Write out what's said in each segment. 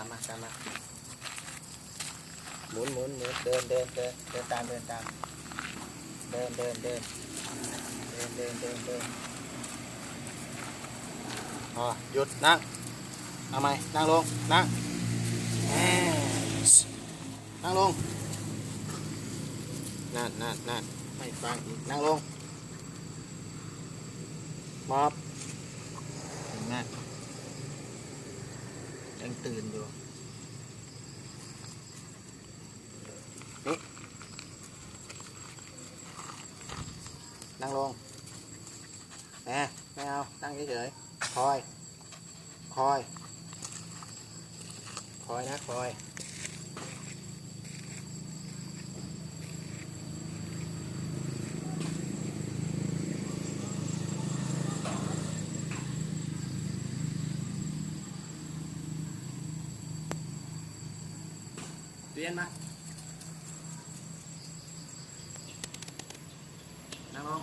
ามมาตามมาหมุนหมุนหมุนเดินเดินเดินเดินตามเดินตามเดินเดินเดินเดินเดินเดินเดินอ๋อหยุดนั่งเอาไหมนั่งลงนั่งแหม่นั่งลงนั่นนั่นนั่นไม่ฟังอีกนั่งลงมอบเห็น ยังตื่นอยู่นี่นั่งลงแหมไม่เอา นั่งเฉยๆคอย คอย คอยนะ คอย เรียนมานั่งลง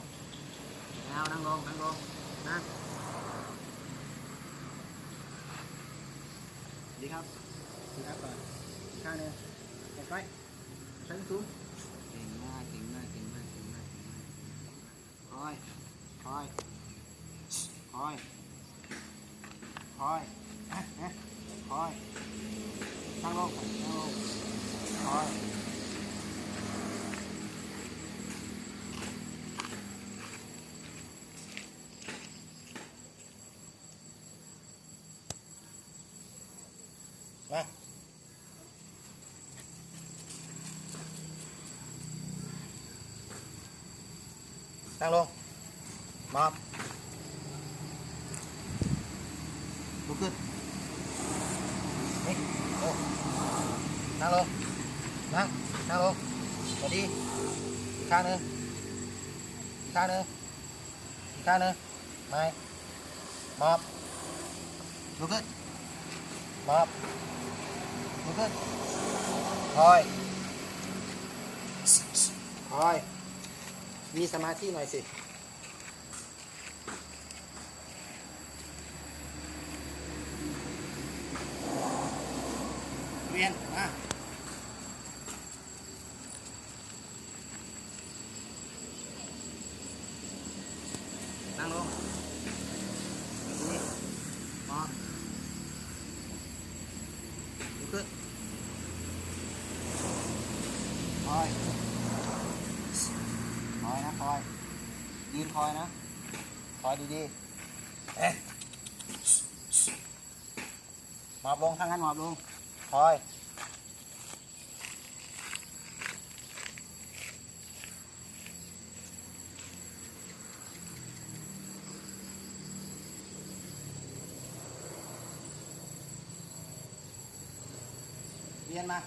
ไม่เอานั่งลงนั่งลงนั่งดีครับดีครับก่อนอีกข้างหนึงเก็บไว้ใช้สูงเก่งมากเก่งมากเก่งมากเก่งมากเก่งมากคอยคอยคอยคอยเอ๊ะเอ๊ะคอยนั่งลงนั่งลง คอยมานั่งลงมอบลุกขึ้ นั่งนั่งลงสวัสดีข้างนึงข้างนึงข้างนึงไม่มอบลุกขึ้นมอบลุกขึ้นคอยคอย มีสมาธิหน่อยสิเรียนมา นั่งลงนี่มอบลุก ขึ้นคอยคอยนะคอยยืนคอยนะคอยดีๆเอ๊ะหมอบลงถ้างั้นหมอบลงคอย เรียนมา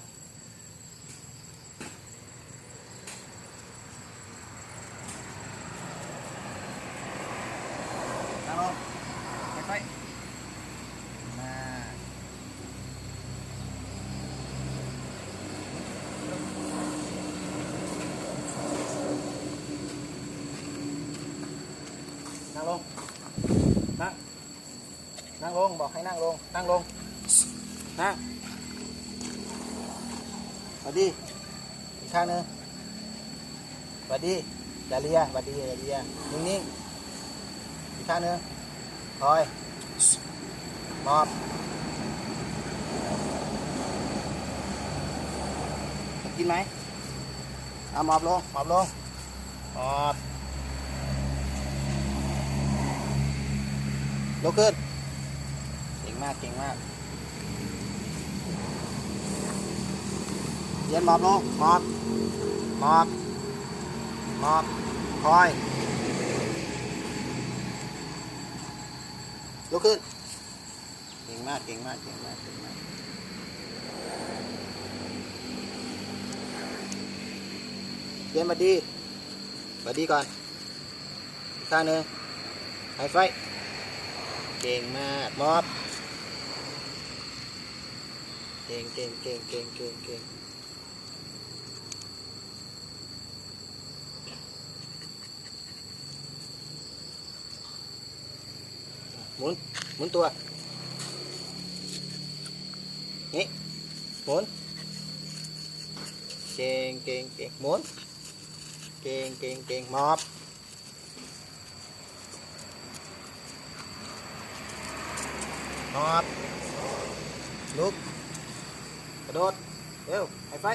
นั่งลงค่อยๆมานั่งล สวัสดีอีกข้างหนึงสวัสดีอย่าเลียสวัสดีอย่าเลียนิ่งๆอีกข้างหนึงคอยมอบกินไหมเอามอบลงมอบลงมอบยกขึ้นเก่งมากเก่งมาก เรียนมอบลงมอบมอบมอบคอยยกขึ้น เก่งมาก เก่งมาก เก่งมาก เก่งมากเรียนมาดีมาดีก่อนข้างหนึ่งไฮไฟ เก่งมาก มอบ เก่งเก่งเก่งเก่งเก่งเก่ง หมุน หมุนตัว นี่ หมุน เก่งเก่งเก่งหมุน เก่งเก่งเก่งหมอบหมอบลุกกระโดด เร็วไฮไฟ